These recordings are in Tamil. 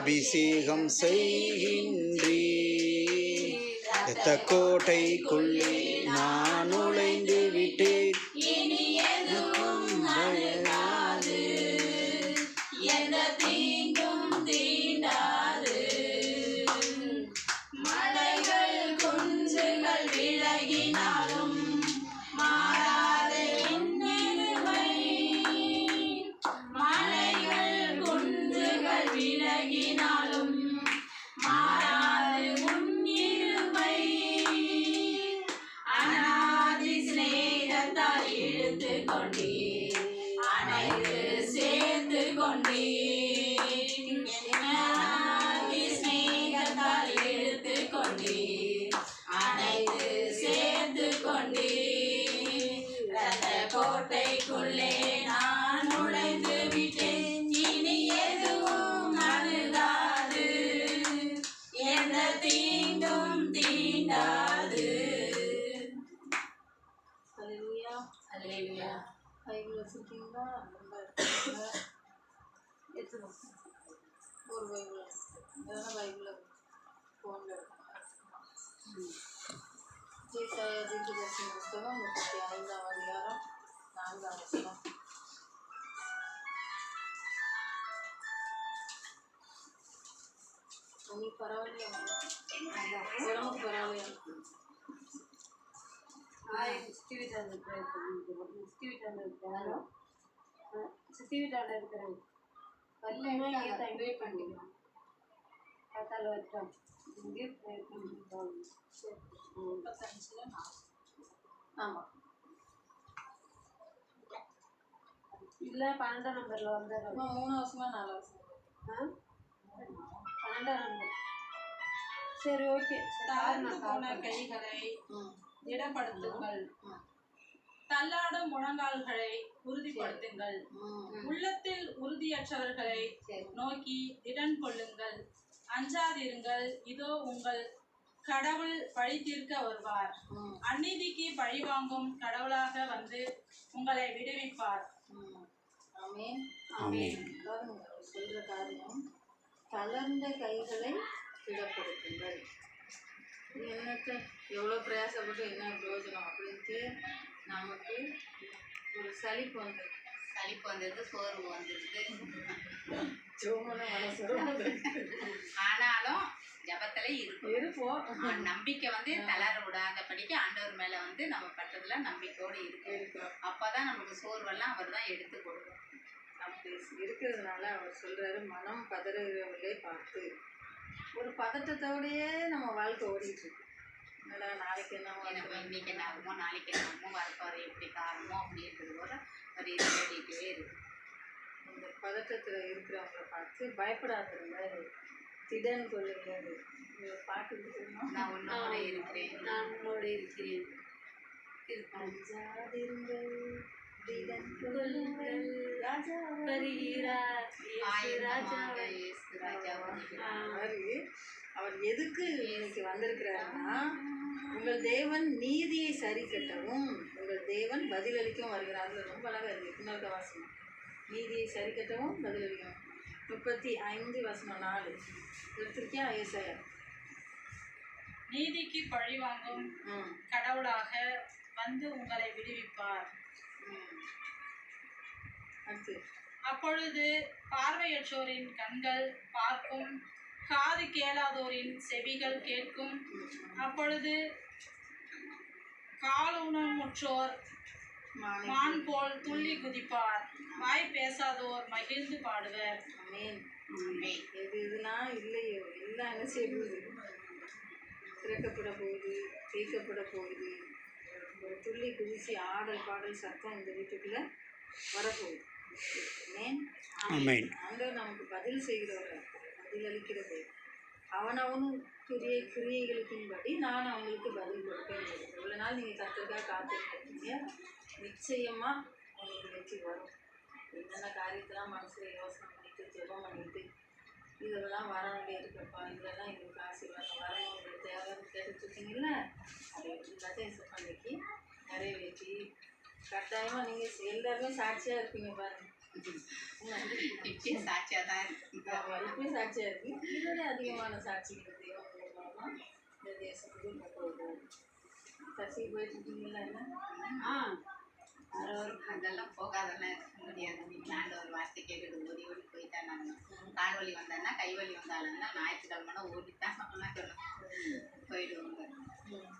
அபிஷேகம் செய்கின்றே எத்த கோட்டைக்குள்ளே நான் நுழைந்து விட்டேன் லைவ்ல ஃபோனில் தீர்த்தாயதிக்கு தரிசன புஸ்தகம் முப்பத்தி ஐந்தாம் அதிகாரம் நான்காம் வசனம். நீ பரவாயில்லையா? உடம்புக்கு பரவாயில்லையா? சித்தி வீட்டாண்ட இருக்கிற சித்தி வீட்டாண்ட இருக்கிறாரோ சித்தி வீட்டாண்ட இருக்கிற பல்ல பண்ணிக்கலாம் சரி முப்பத்தஞ்சுல நாலு ஆமாம் இல்லை பன்னெண்டாம் நம்பரில் வந்துடுறோம் அம்மா மூணு வருஷமா நாலு வருஷம் ஆ பன்னெண்டாம் நம்பர் சரி. ஓகே தாழ்ந்து போன கைகளை திடப்படுத்துங்கள். தள்ளாடும் முழங்கால்களை உறுதிப்படுத்துங்கள் உள்ளத்தில் உறுதியற்றவர்களை நோக்கி திடன் கொள்ளுங்கள். அஞ்சாதிருங்கள். இதோ உங்கள் கடவுள் பழி தீர்க்க வருவார். அநீதிக்கு பழி வாங்கும் கடவுளாக வந்து உங்களை விடுவிப்பார். ம் ஆமேன். ஆமென். பாருங்க அவர் சொல்ற காரியம் தளர்ந்த கைகளை திடப்படுத்துங்கள். என்னத்த எவ்வளோ பிரயாசப்பட்டு என்ன பிரயோஜனம் அப்படின்ட்டு நமக்கு ஒரு சலிப்பு வந்து சளிப்பு வந்தது சோர்வு வந்துடுது ஆனாலும் ஜபத்துல இருக்கும். இருப்போம். நம்பிக்கை வந்து தளர விடாதபடிக்கு ஆண்டவர் மேல வந்து நம்ம பட்டதுல நம்பிக்கையோடு இருக்கு இருக்கும். அப்பதான் நமக்கு சோர்வெல்லாம் அவர் தான் எடுத்து கொடுக்கும். அப்படி இருக்கிறதுனால அவர் சொல்றாரு மனம் பதறுகிறவர்களே பார்த்து. ஒரு பதட்டத்தோடயே நம்ம வாழ்க்கை ஓடிட்டு இருக்கு. நாளைக்கு என்ன? இன்னைக்கு என்ன ஆகுமோ நாளைக்கு என்ன ஆகுமோ வரப்போற எப்படி காரணமோ அப்படின்றது கூட ஒரு இது ஓடிட்டே இருக்கு. இந்த பதட்டத்தில் இருக்கிறவங்கள பார்த்து பயப்படாதீங்க திடன் இந்த பாட்டு இருக்குமா நான் உன்னோட இருக்கிறேன். நான் உன்னோடு இருக்கிறேன். அஞ்சாதிருங்கள் திடன் கொள்ளுங்கள் ராஜா வருகிறார். ராஜா அவர் எதுக்கு இன்னைக்கு வந்திருக்கிறாருன்னா உங்கள் தேவன் நீதியை சரி கட்டவும் உங்கள் தேவன் பதிலளிக்கவும் வருகிறார். ரொம்ப அழகா இருக்கு. இன்னொரு வாசனம் நீதியை சரி கட்டவும் பதிலளிக்கவும் முப்பத்தி ஐந்து வசனம் நாலு. எடுத்திருக்கியா? ஏசாயா? நீதிக்கு பழி வாங்கும் கடவுளாக வந்து உங்களை விடுவிப்பார். அப்பொழுது பார்வையற்றோரின் கண்கள் பார்க்கும் காது கேளாதோரின் செவிகள் கேட்கும். அப்பொழுது காலூனமுற்றோர் மாலை. மான் போல் துள்ளி குதிப்பார். வாய் பேசாதோர் மகிழ்ந்து பாடுவர். அமேன் ஆமென். எது எதுனா இல்லையோ எல்லாம் என்ன செய்ய போகுது திறக்கப்பட போகுது தேய்க்கப்பட போகுது ஒரு துள்ளி குதிச்சு ஆடல் பாடல் சத்தம் இந்த வீட்டுக்குள்ள வரப்போகுது. ஆண்டவர் நமக்கு பதில் செய்கிறவர் பதில் அளிக்கிறது அவனவனும் கிரிய கிரியைகளுக்கின்படி நான் அவங்களுக்கு பதில் கொடுப்பேன். இவ்வளோ நாள் நீங்கள் கத்திரிக்காய் காத்துருக்கீங்க நிச்சயமாக உங்களுக்கு வெற்றி வரும். என்னென்ன காரியத்தெல்லாம் மனசில் யோசனை பண்ணிட்டு ஜெபம் பண்ணிட்டு இதெல்லாம் வர வேண்டிய இருக்கப்பா இதெல்லாம் எங்களுக்கு ஆசீர்வாதம் வரணும் உங்களுக்கு தேவைன்னு கேட்டுட்ருக்கீங்கல்ல அதை எல்லாத்தையும் பண்ணி நிறைவேற்றி கட்டாயமாக நீங்கள் எல்லாருமே சாட்சியாக இருப்பீங்க பாருங்க. இப்பயும் சாட்சியா தான் இருக்கு. இப்பயும் சாட்சியா இருக்கு. இதோட அதிகமான சாட்சிகள் தேவன் மூலமா இந்த தேசத்துக்கு கொண்டு வருவோம். சர்ச்சைக்கு போயிட்டு இருக்கீங்களா என்ன? ஆ. அதெல்லாம் போகாதெல்லாம் இருக்க முடியாது. நீங்கள் ஆண்டவர் வார்த்தை கேட்குறது ஓடி ஓடி போயிட்டா நாங்கள் கால் வலி வந்தான்னா கை வலி வந்தாலும்னா ஞாயிற்றுக்கிழமைனா ஓடித்தான் சொல்லணும் போயிடுவோங்க. ம்.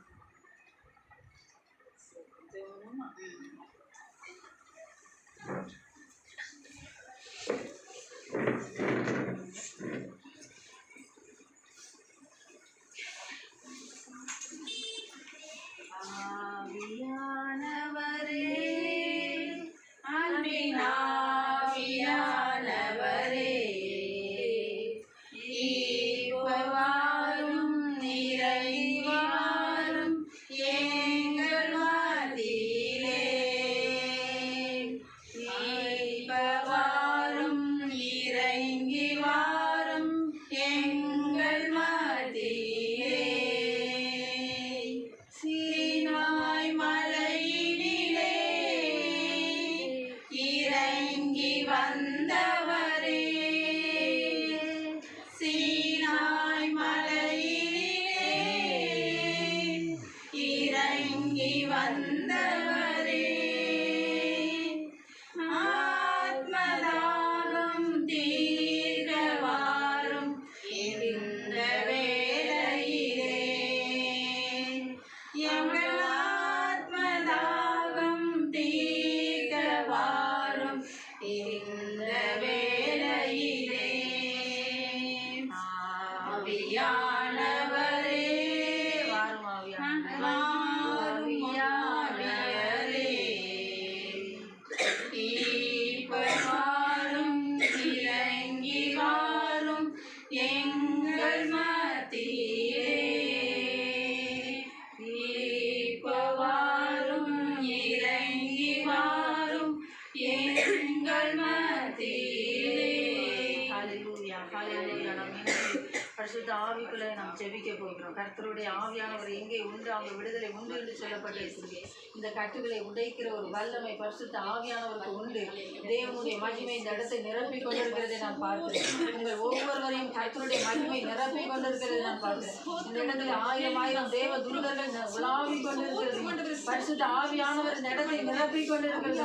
day. பிடிக்க போகிறோம் கர்த்தருடைய ஆவியானவர் எங்கே உண்டு? அவங்க விடுதலை உண்டு என்று சொல்லப்பட்டிருக்கிறது. இந்த கட்டுகளை உடைக்கிற ஒரு வல்லமை பரிசுத்த ஆவியானவருக்கு உண்டு. தேவனுடைய மகிமை இந்த இடத்தை நிரப்பி கொண்டிருக்கிறதை நான் பார்க்கிறேன் உங்கள் ஒவ்வொருவரையும் கர்த்தருடைய மகிமை நிரப்பி கொண்டிருக்கிறதை நான் பார்க்கிறேன் இந்த இடத்துல ஆயிரம் ஆயிரம் தேவ துர்கர்கள் ந- உலாவி கொண்டிருக்கிறது. பரிசுத்த ஆவியானவர் இந்த நிரப்பிக் நிரப்பி கொண்டிருக்கிறது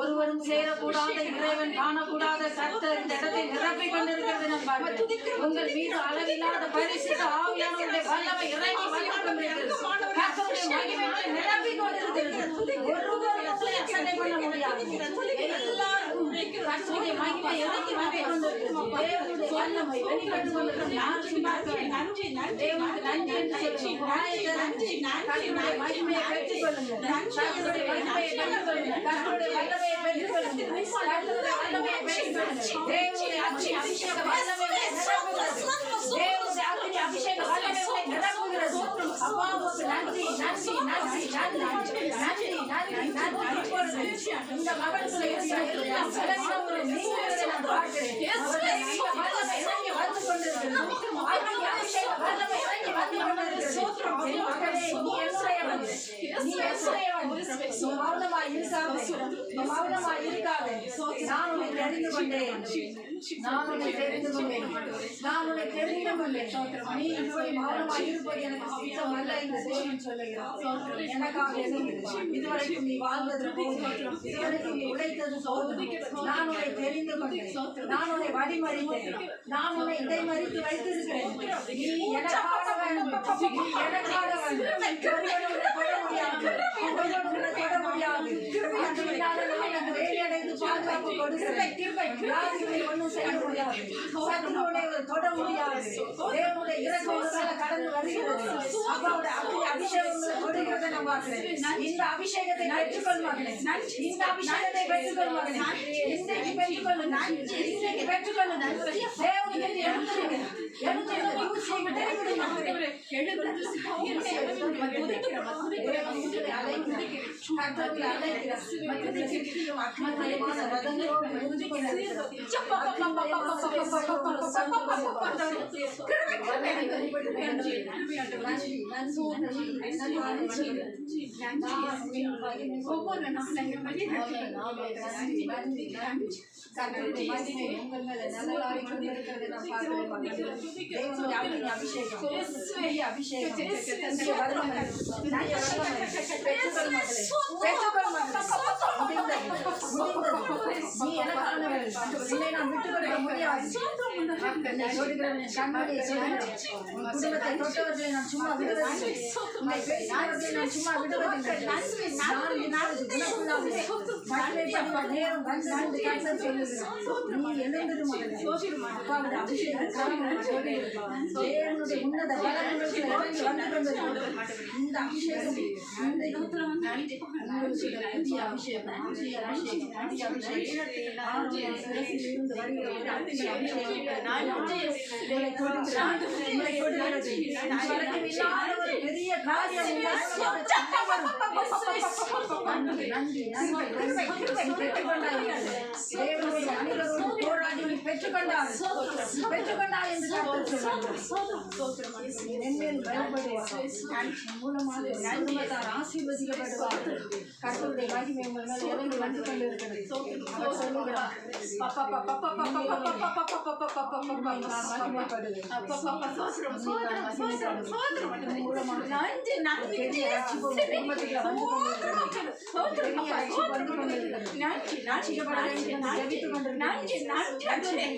ஒருவரும் சேரக்கூடாத இறைவன் காணக்கூடாத கர்த்தர் இந்த இடத்தை நிரப்பி கொண்டிருக்கிறது நான் உங்கள் மீது அளவில்லாத பரிசுத்த ஆவியானவருடைய வல்லமை இறங்கி வந்து கொண்டிருக்கிறது. கர்த்தருடைய மகிமை நிரப்பி கொண்டிருக்கிறது ஒருவரும் உங்களை பண்ண முடியாது. அபிஷேக அபிஷேக Nazi, Nazi, Nazi, மௌனமாய் இருக்காதே. நீ மௌனமாய் இருக்காதே. நான் உன்னை தெரிந்து கொண்டேன் நான் உன்னை தெரிந்து கொண்டேன் நான் உன்னை தெரிந்து கொண்டேன் நீ இப்படி மௌனமாய் இருப்பது எனக்கு சித்தம் அல்ல என்று தேவன் சொல்லுகிறார் எனக்காக இதுவரைக்கும் நீ வாழ்ந்தது போதும் இதுவரைக்கும் நீ உழைத்தது போதும் நான் உன்னை தெரிந்து கொண்டேன் நான் உன்னை வழிமறித்தேன் நான் உன்னை இடைமறித்து வைத்திருக்கிறேன். நீ எனக்காக வேண்டும்? நீ எனக்காக வேண்டும் ஒருவனும் உன்னை தொட முடியாது ஒருவனும் உன்னை தொட முடியாது அதுக்கு பின்னால நான் எனக்கு வேலையடைந்து பாதுகாப்பு கொடுக்கிறேன் வியாதிகளை ஒன்றும் செய்ய முடியாது சத்துருவுடைய தொட முடியாது தேவனுடைய இறக்கம் ஒரு மேல கடந்து வருகிறது அப்பாவுடைய அப்படி அபிஷேகங்களை கொடுக்கிறதை நான் பார்க்கிறேன் இந்த அபிஷேகத்தை பெற்றுக்கொள் மகனே இந்த அபிஷேகத்தை பெற்றுக்கொள் மகனே இன்றைக்கு பெற்றுக்கொள்ளு இன்றைக்கு பெற்றுக்கொள்ளு தேவனுக்கு எழுந்துருங்க எழுந்து பூச்சியை விட்டு అభిషేకం நீ என்ன பண்ண வேண்டும் இல்லை நான் விட்டு கொடுக்க முடியாது கண்மணியை குடும்பத்தை தொட்டவர்களை நான் சும்மா விடுவதில்லை உன்னை பேசினவர்களை நான் சும்மா விடுவதில்லை நாளுக்கு நாளுக்கு குணக்குள்ளாக மக்களை படுவா நேரம் வந்து வந்து கண்ணன் சொல்லுகிறேன் நீ எழுந்திரும் அப்பாவோட அபிஷேகம். காரணம் தேவனுடைய உன்னத பலன்களுக்கு இறங்கி வந்து கொண்டிருக்கிறது இந்த அபிஷேகம். இந்த அபிஷேகம். அபிஷேகம். அபிஷேகம். பெரிய காரியம் பெற்றுக்கொண்டார் பெற்றுக்கொண்டார் என்று மென்மேல் பயன்படுவார் மூலமாக நன்மத்தார் ஆசீர்வதிக்கப்படுவார்கள் கர்த்தருடைய மகிமை உங்கள் மேல் இறங்கி வந்து கொண்டிருக்கிறது அவர் சொல்லுகிறார் நன்றி நன்றி நன்றி நன்றி நன்றி நன்றி நன்றி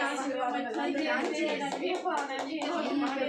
ஆசீர்வாதம் மக்கள்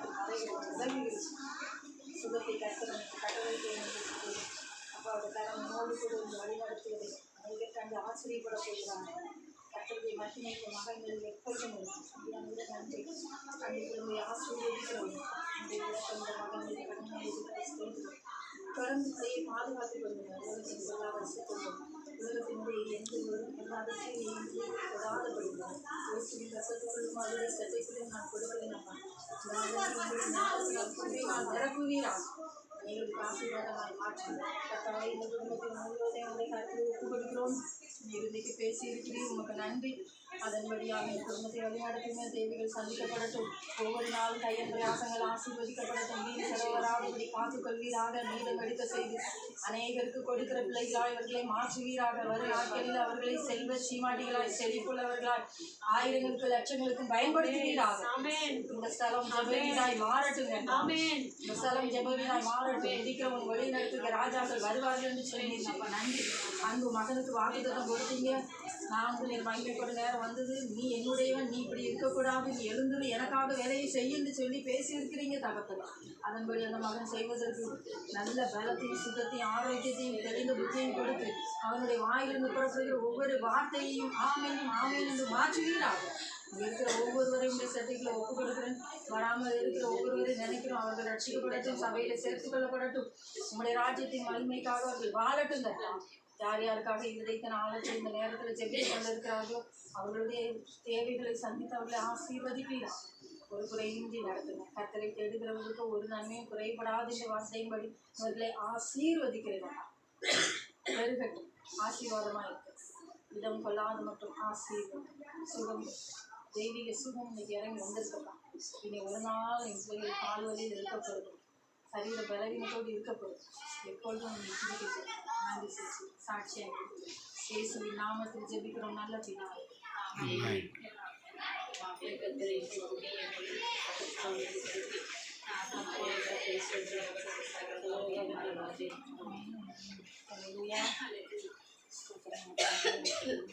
அவர் கரம் நோடு கூட இந்த வழிநடத்துவதை அனைவர் கண்டு ஆச்சரியப்பட போகிறாங்க கர்த்தருடைய மகிமைக்கு மகன்கள் எப்பொழுதும் அப்படியான நன்றி அன்றைக்கு ஆசீர்வதிக்கிறோம் இந்த மகன்களை கடமையை தொடர்ந்து செய்ய பாதுகாத்துக் கொள்ளுங்கள் உலகத்தின் எல்லா வருஷத்துக்கும் உலகத்தினுடைய எந்த ஒரு எல்லாத்தையும் தீமையும் தொடாதபடுங்கள் இயேசுவின் நான் கொடுக்கிறேன் நான் நிரப்புவீரா எங்களுக்கு ஆசீர்வாதமாக மாற்றி கத்தாவை இந்த குடும்பத்தின் முழுவதையும் உங்களை கருத்தில் ஒப்பு கொடுக்கிறோம் பேசியிருக்கிறீர். உமக்கு நன்றி. அதன்படியாக இந்த குடும்பத்தை வழிநடத்துமே தேவைகள் சந்திக்கப்படட்டும். ஒவ்வொரு நாளும் கையன் பிரயாசங்கள் ஆசீர்வதிக்கப்படட்டும். வீடு செலவராதபடி காத்துக்கொள்வீராக மீதம் எடுக்க செய்து. அநேகருக்கு கொடுக்கிற பிள்ளைகளாய் அவர்களை மாற்றுவீராக. வரும் நாட்களில் அவர்களை செல்வ சீமாட்டிகளாய் செழிப்புள்ளவர்களாய் ஆயிரங்களுக்கு லட்சங்களுக்கும் பயன்படுத்துவீராக. இந்த ஸ்தலம் ஜபவீராய் மாறட்டுங்க. இந்த ஸ்தலம் ஜபவீராய் மாறட்டும். இருக்கிறவங்க வழி நடத்துக ராஜாக்கள் வருவார்கள் என்று சொன்னீங்க நன்றி. அன்பு மகனுக்கு வாக்குத்தத்தம் கொடுத்தீங்க. நான் உங்களை மகிமைப்பட நேரம் வந்தது. நீ என்னுடையவன் நீ இப்படி இருக்கக்கூடாது. நீ எழுந்துரு எனக்காக வேலையை செய்யுன்னு சொல்லி பேசியிருக்கிறீங்க தகப்பன். அதன்படி அந்த மகன் செய்வதற்கு நல்ல பலத்தையும் சுத்தத்தையும் ஆரோக்கியத்தையும் தெளிந்த புத்தியையும் கொடுத்து அவனுடைய வாயிலிருந்து புறப்படுகிற ஒவ்வொரு வார்த்தையையும் ஆமையும் ஆமென் என்று மாற்றுவீராக இங்க இருக்கிற ஒவ்வொருவரையும் இந்த சட்டைகளை ஒப்பு வராமல் இருக்கிற ஒவ்வொருவரையும் நினைக்கிறோம். அவர்கள் ரட்சிக்கப்படட்டும் சபையில சேர்த்துக் கொள்ளப்படட்டும். உங்களுடைய ராஜ்யத்தின் வலிமைக்காக அவர்கள் வாழட்டுங்க. யார் யாருக்காக இதைத்தன ஆலோசனை இந்த நேரத்தில் ஜெபித்துக் கொண்டிருக்கிறார்களோ அவர்களுடைய தேவைகளை சந்தித்து அவர்களை ஆசீர்வதிப்பீரா? ஒரு குறையின்றி நடத்துங்க கத்தரை தேடுகிறவர்களுக்கு ஒரு நன்மையும் குறைபடாத இந்த வார்த்தையின்படி அவர்களை ஆசீர்வதிக்கிறேன் பெருகட்டும். ஆசீர்வாதமாக இருக்கு இடம் கொள்ளாது மற்றும் ஆசீர்வாதம் சுகம். தெய்வீக சுகம் இன்னைக்கு இறங்கி வந்திருக்கலாம் இனி ஒரு நாள் என் பிள்ளைகள் கால் ಶರೀರ ಬಲಹೀನತೋಡು ಇರುಕಪಡು ಎಪ್ಪೊಳ್ಳು ನಮ್ಮ ಎಚ್ಚರಿಕೆ ಆಲಿಸಿಸಿ ಸಾಕ್ಷಿಯಾಗಿ ಯೇಸು ನಾಮത്തിൽ ജപിക്കുന്ന നല്ല പിതാവ് Hallelujah.